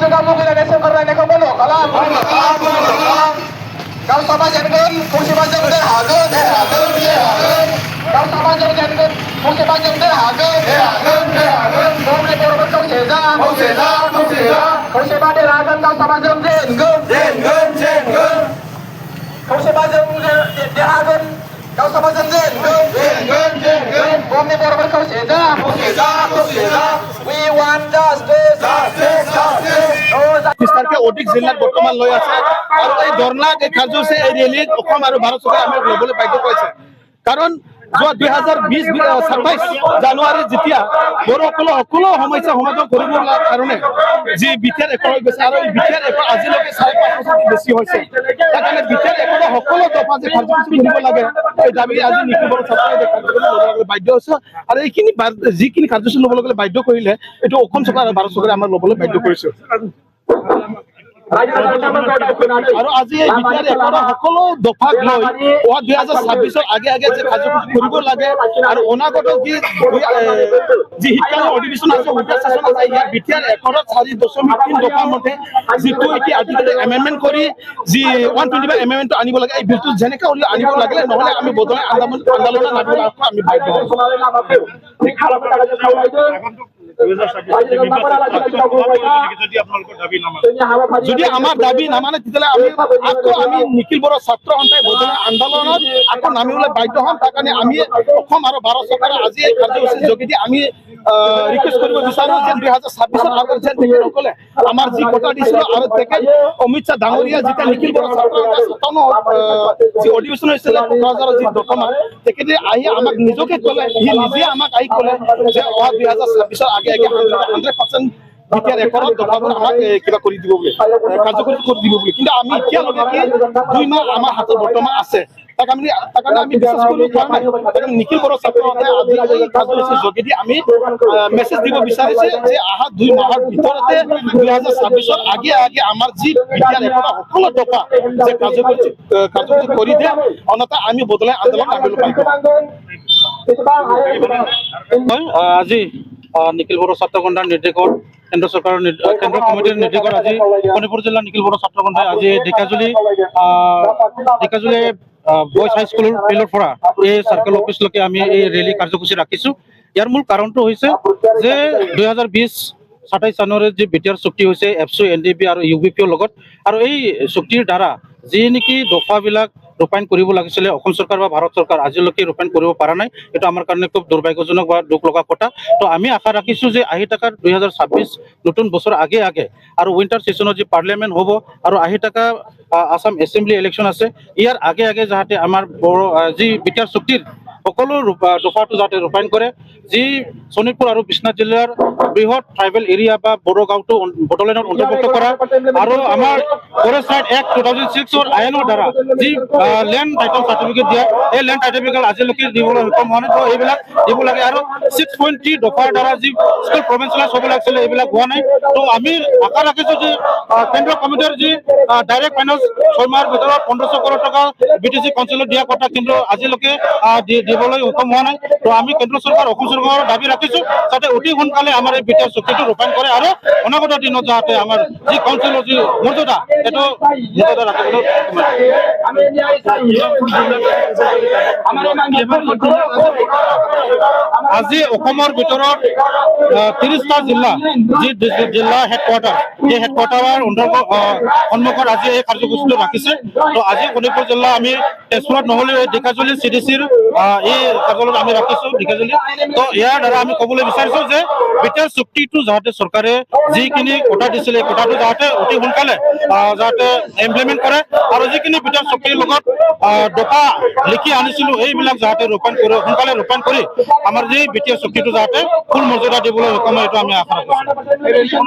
सुद्धा नॅशन करणार बोलो कलाम गाव समाज जनगण मुर्शिबाद जनगण हागत गाव समाज जनगण मुर्शिबाद जनगण हागत बोमले बरोबर कौ शेजा मुर्शिबाद रागन गाव समाज जनगण मुर्शिबाद जनगण हागन गाव समाज जनगण बोमले बरोबर অধিক জিলাত বৰ্তমান লৈ আছে আৰু এই ধৰ্ণা এই কাৰ্যসূচী এই অসম আৰু ভাৰত চৰকাৰে আমাক ল'বলৈ বাধ্য কৰিছে। কাৰণ যোৱা দুই হাজাৰ বিশ সাতাইছ জানুৱাৰীত যেতিয়া বড়োসকলৰ সকলো সমস্যা সমাধান কৰিবৰ কাৰণে যি বি টি আৰ একৰ হৈ গৈছে আৰু এই বি টি আৰ একৰ আজিলৈকে চাৰে পাঁচ বছৰতকৈ বেছি হৈছে তাৰ কাৰণে বি টি আৰ একৰ সকলো দফা যে কাৰ্যসূচী কৰিব লাগে এই দাবী আজি নিখিল বড়ো ল'বলৈ বাধ্য হৈছে আৰু এইখিনি কাৰ্যসূচী ল'বলৈ গ'লে বাধ্য কৰিলে এইটো অসম চৰকাৰ আৰু ভাৰত চৰকাৰে আমাক ল'বলৈ বাধ্য কৰিছে। আৰু আজি এই বিটিআৰ একৰ সকলো দফাক লৈ অহা দুই হাজাৰ ছাব্বিছৰ আগে আগে যে কাৰ্যসূচী কৰিব লাগে আৰু অনাগত যি যি শিক্ষাৰ অধিৱেশন আছে উইটাৰ ছেশ্যন আছে ইয়াৰ বিটিআৰ একৰ চাৰি দশমিক তিন দফা মতে যিটো এতিয়া আৰ্টিকেল এমেণ্ডমেণ্ট কৰি যি ওৱান টুৱেণ্টি ফাইভ এমেণ্ডমেণ্টটো আনিব লাগে এই বিলটো যেনেকৈ হ'লেও আনিব লাগিলে নহ'লে আমি বদলাই আন্দোলন আন্দোলনত আমি বাধ্য হ'ম। যদি আমাৰ দাবি নামানে তেতিয়াহ'লে আমি আকৌ আমি নিখিল বড়ো ছাত্ৰ সন্থাই বদলাই আন্দোলনত আকৌ নামিবলৈ বাধ্য হ'ম তাৰ কাৰণে আমি অসম আৰু ভাৰত চৰকাৰে আজি এই কাৰ্যসূচীৰ যোগেদি আমি ৰিকুৱেষ্ট কৰিব বিচাৰো যে দুই হাজাৰ ছাব্বিছৰ আগত যেন তেখেতসকলে আমাৰ যি কথা দিছিলো আৰু তেখেত অমিত শ্বাহ ডাঙৰীয়া যেতিয়া নিখিল বড়ো ছাত্ৰ যি অধিৱেশন হৈছিলে কোকৰাঝাৰৰ যি দশমা তেখেতে আহি আমাক নিজকে ক'লে সি নিজে আমাক আহি ক'লে যে অহা দুই হাজাৰ ছাব্বিছৰ আগে হাণ্ড্ৰেড পাৰ্চেণ্ট এতিয়া ৰেকৰ্ডত দফাবোৰ আমাক কিবা কৰি দিব বুলি কাৰ্যকৰী কৰি দিব বুলি। কিন্তু আমি এতিয়ালৈকে কি দুই মাহ আমাৰ হাতত বৰ্তমান আছে। তাক আমি তাৰ আমি বিশ্বাস কৰিব পৰা নাই। তাৰ নিখিল বড়ো ছাত্ৰহঁতে আজি এই কাৰ্যসূচীৰ যোগেদি আমি মেছেজ দিব বিচাৰিছে যে অহা দুই মাহৰ ভিতৰতে দুই হাজাৰ ছাব্বিছৰ আগে আগে আমাৰ যি সকলো দফা যে কাৰ্যসূচী কাৰ্যসূচী কৰি দিয়ে অন্যথা আমি বদলাই আন্দোলন নামিব পাৰিম আজি নিখিল বড়ো নিৰ্দেশত কেন্দ্ৰ চৰকাৰৰ নিৰ্দ- আহ, কেন্দ্ৰ কমিটিৰ নিৰ্দেশত আজি শোণিতপুৰ জিলা নিখিল বড়ো ছাত্ৰ সন্থাই আজি ঢেকিয়াজুলি আহ, ঢেকিয়াজুলি বয়জ হাইস্কুলৰ ফিল্ডৰ পৰা এই চাৰ্কেল অফিচলৈকে আমি এই ৰেলী কাৰ্যসূচী ৰাখিছো। ইয়াৰ মূল কাৰণটো হৈছে যে বিশ সাতাইছ জানুৱাৰীত যি বি টি আৰ চুক্তি হৈছে এফচু এন ডি বি আৰু ইউ বি লগত। আৰু এই চুক্তিৰ দ্বাৰা যি নেকি দফাবিলাক ৰূপায়ণ কৰিব লাগিছিলে, অসম বা ভাৰত চৰকাৰ আজিলৈকে ৰূপায়ণ কৰিব পৰা নাই। এইটো আমাৰ কাৰণে খুব দুৰ্ভাগ্যজনক বা দুখ লগা কথা। তো আমি আশা ৰাখিছো যে আহি থকা দুই হাজাৰ ছাব্বিছ নতুন বছৰ আগে আগে আৰু উইণ্টাৰ ছেশ্যনত যি পাৰ্লিয়ামেণ্ট হ'ব আৰু আহি থকা আছাম এছেম্বলি ইলেকশ্যন আছে, ইয়াৰ আগে আগে যাতে আমাৰ যি বি টি আৰ চুক্তিৰ সকলো দফাটো যাতে ৰূপায়ণ কৰে। যি শোণিতপুৰ আৰু বিশ্বনাথ জিলাৰ বৃহৎ ট্ৰাইবেল এৰিয়া বা বড়ো গাঁওটো বড়োলেণ্ডত অন্তৰ্ভুক্ত কৰা। আৰু আমাৰ forest right act two thousand ছিক্সৰ আইনৰ দ্বাৰা যি লেণ্ড টাইটল চাৰ্টিফিকেট দিয়ে, এই লেণ্ড চাৰ্টিফিকেট আজিলৈকে দিবলৈ সক্ষম হোৱা নাই। তো এইবিলাক দিব লাগে আৰু ছিক্স পইণ্ট থ্ৰী দফাৰ দ্বাৰা যি স্কুল প্ৰভিঞ্চিয়েলাইজ হ'ব লাগিছিলে এইবিলাক হোৱা নাই। তো আমি আশা ৰাখিছো যে কেন্দ্ৰীয় কমিটিৰ যি ডাইৰেক্ট ফাইনেন্স ছয় মাহৰ ভিতৰত পোন্ধৰশ কৰোৰ টকা বি টি চি দিয়া কথা কিন্তু আজিলৈকে দিবলৈ সক্ষম হোৱা নাই তো আমি কেন্দ্ৰ চৰকাৰ অসম চৰকাৰৰ দাবী ৰাখিছো যাতে অতি সোনকালে আমাৰ এই বি টি আৰ চুক্তিটো ৰূপায়ণ কৰে আৰু অনাগত দিনত যাতে আমাৰ যি কাউন্সিলৰ যি মৰ্যাদা সেইটো মৰ্যাদা ৰাখিবলৈ। আজি অসমৰ ভিতৰত আহ, ত্ৰিশটা জিলা যি জিলা হেডকোৱাৰ্টাৰ এই হেডকোৱাৰ্টাৰৰ সন্মুখত আজি এই কাৰ্যসূচীটো ৰাখিছে তো আজি শোণিতপুৰ জিলা আমি তেজপুৰত নহ'লেও এই ঢেকাজুলি চি ডি চিৰ এই কাৰ্যালয়ত আমি ৰাখিছো ঢেকাজুলি তো ইয়াৰ দ্বাৰা আমি ক'বলৈ বিচাৰিছো যে বিটিআৰ চুক্তিটো যাতে চৰকাৰে যিখিনি কোটা দিছিলে কোটাটো যাতে অতি সোনকালে যাতে ইমপ্লিমেণ্ট কৰে আৰু যিখিনি বিটিআৰ চুক্তিৰ লগত দফা লিখি আনিছিলো, এইবিলাক যাতে ৰূপায়ণ কৰি, সোনকালে ৰূপায়ণ কৰি আমাৰ যি বিটিআৰ চুক্তিটো যাতে ফুল মৰ্যাদা দিবলৈ সক্ষম এইটো আমি আশা ৰাখিছো।